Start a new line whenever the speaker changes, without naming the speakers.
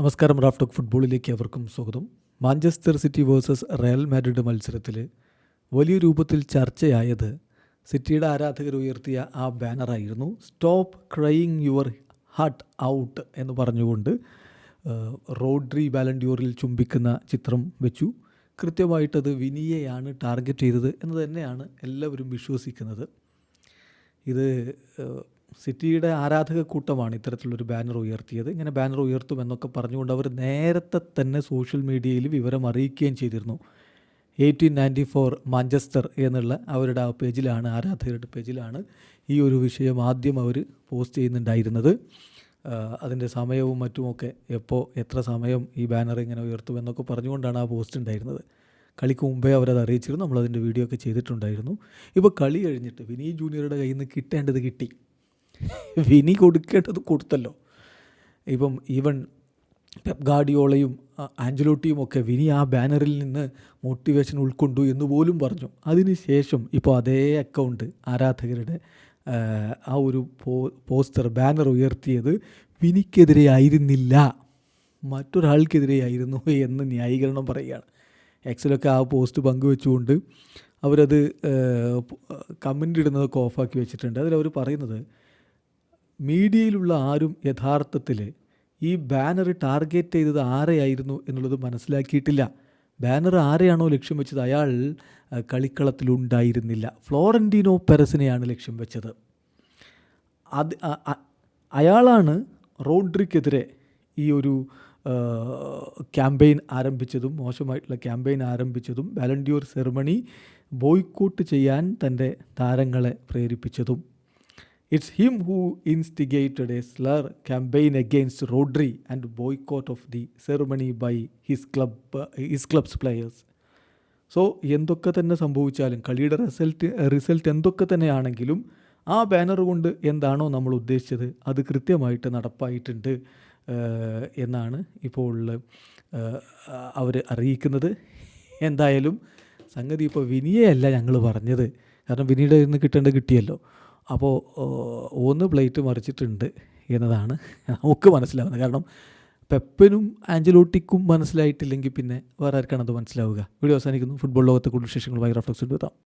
നമസ്കാരം റാഫ്ടോക്ക് ഫുട്ബോളിലേക്ക് അവർക്കും സ്വാഗതം. Manchester City versus Real Madrid മത്സരത്തിൽ വലിയ രൂപത്തിൽ ചർച്ചയായത് സിറ്റിയുടെ ആരാധകർ ഉയർത്തിയ ആ ബാനറായിരുന്നു stop crying your heart out എന്ന് പറഞ്ഞുകൊണ്ട് റോഡ്രി ബാലൻഡ്യൂറിൽ ചുംബിക്കുന്ന ചിത്രം വെച്ചു. കൃത്യമായിട്ടത് വിനിയെയാണ് ടാർഗറ്റ് ചെയ്തത് എന്ന് തന്നെയാണ് എല്ലാവരും വിശ്വസിക്കുന്നത്. ഇത് സിറ്റിയുടെ ആരാധക കൂട്ടമാണ് ഇത്തരത്തിലൊരു ബാനർ ഉയർത്തിയത്. ഇങ്ങനെ ബാനർ ഉയർത്തും ഉയർത്തുമെന്നൊക്കെ പറഞ്ഞുകൊണ്ട് അവർ നേരത്തെ തന്നെ സോഷ്യൽ മീഡിയയിൽ വിവരം അറിയിക്കുകയും ചെയ്തിരുന്നു. എയ്റ്റീൻ നയന്റി ഫോർ മാഞ്ചസ്റ്റർ എന്നുള്ള അവരുടെ ആ പേജിലാണ് ആരാധകരുടെ പേജിലാണ് ഈ ഒരു വിഷയം ആദ്യം അവർ പോസ്റ്റ് ചെയ്യുന്നുണ്ടായിരുന്നത്. അതിന്റെ സമയവും മറ്റുമൊക്കെ എപ്പോൾ എത്ര സമയം ഈ ബാനർ ഇങ്ങനെ ഉയർത്തുമെന്നൊക്കെ പറഞ്ഞുകൊണ്ടാണ് ആ പോസ്റ്റ് ഉണ്ടായിരുന്നത്. കളിക്ക് മുമ്പേ അവരത് അറിയിച്ചിരുന്നു നമ്മളതിന്റെ വീഡിയോ ഒക്കെ ചെയ്തിട്ടുണ്ടായിരുന്നു. ഇപ്പോൾ കളി കഴിഞ്ഞിട്ട് വിനീത് ജൂനിയറുടെ കയ്യിൽ നിന്ന് കിട്ടേണ്ടത് കിട്ടി. വിനി കൊടുക്കേണ്ടത് കൊടുത്തല്ലോ. ഇപ്പം ഈവൻ പെപ് ഗാർഡിയോളയും ആ, ആഞ്ചലോട്ടിയും ഒക്കെ വിനി ആ ബാനറിൽ നിന്ന് മോട്ടിവേഷൻ ഉൾക്കൊണ്ടു എന്ന് പോലും പറഞ്ഞു. അതിനുശേഷം ഇപ്പോൾ അതേ അക്കൗണ്ട് ആരാധകരുടെ ആ, ആ ഒരു പോ പോസ്റ്റർ ബാനർ ഉയർത്തിയത് വിനിക്കെതിരെ ആയിരുന്നില്ല. മറ്റൊരാൾക്കെതിരെയായിരുന്നു എന്ന് ന്യായീകരണം പറയുകയാണ്. എക്സലൊക്കെ ആ പോസ്റ്റ് പങ്കുവെച്ചുകൊണ്ട് അവരത് കമന്റ് ഇടുന്നതൊക്കെ ഓഫാക്കി വെച്ചിട്ടുണ്ട്. അതിലവർ പറയുന്നത് മീഡിയയിലുള്ള ആരും യഥാർത്ഥത്തിൽ ഈ ബാനർ ടാർഗറ്റ് ചെയ്തത് ആരെയായിരുന്നു എന്നുള്ളത് മനസ്സിലാക്കിയിട്ടില്ല. ബാനർ ആരെയാണോ ലക്ഷ്യം വെച്ചത്? അയാൾ കളിക്കളത്തിലുണ്ടായിരുന്നില്ല ഫ്ലോറന്റീനോ പെരസിനെയാണ് ലക്ഷ്യം വെച്ചത്. അത് അയാളാണ് റോഡ്രിക്കെതിരെ ഈ ഒരു ക്യാമ്പയിൻ ആരംഭിച്ചതും മോശമായിട്ടുള്ള ക്യാമ്പയിൻ ആരംഭിച്ചതും വാലണ്ടിയോർ സെറമണി ബോയ്ക്കോട്ട് ചെയ്യാൻ തന്റെ താരങ്ങളെ പ്രേരിപ്പിച്ചതും. It's him who instigated a slur campaign against Rodri and boycott of the ceremony by his club his club's players so എന്തൊക്കെ തന്നെ സംഭവിച്ചാലും കളിയുടെ റിസൾട്ട് റിസൾട്ട് എന്തൊക്കെ തന്നെയാണെങ്കിലും ആ ബാനർ കൊണ്ട് എന്താണോ നമ്മൾ ഉദ്ദേശിച്ചത് അത് കൃത്യമായിട്ട് നടപ്പായിട്ടുണ്ട് എന്നാണ് ഇപ്പോൾ അവർ അറിയിക്കുന്നത്. എന്തായാലും സംഗതി ഇപ്പോൾ വിനിയല്ല ഞങ്ങൾ പറഞ്ഞത്. കാരണം വിനിയുടെ നിന്ന് കിട്ടേണ്ടത് കിട്ടിയല്ലോ. അപ്പോൾ ഒന്ന് പ്ലേറ്റ് മറിച്ചിട്ടുണ്ട് എന്നതാണ് നമുക്ക് മനസ്സിലാവുന്നത്. കാരണം പെപ്പനും ആഞ്ചലോട്ടിക്കും മനസ്സിലായിട്ടില്ലെങ്കിൽ പിന്നെ വേറെ ആർക്കാണ് അത് മനസ്സിലാവുക. വീഡിയോ അവസാനിക്കുന്നു. ഫുട്ബോൾ ലോകത്തെ കൂടുതൽ വിശേഷങ്ങളുമായി റഫ്ലക്സ് എടുത്താം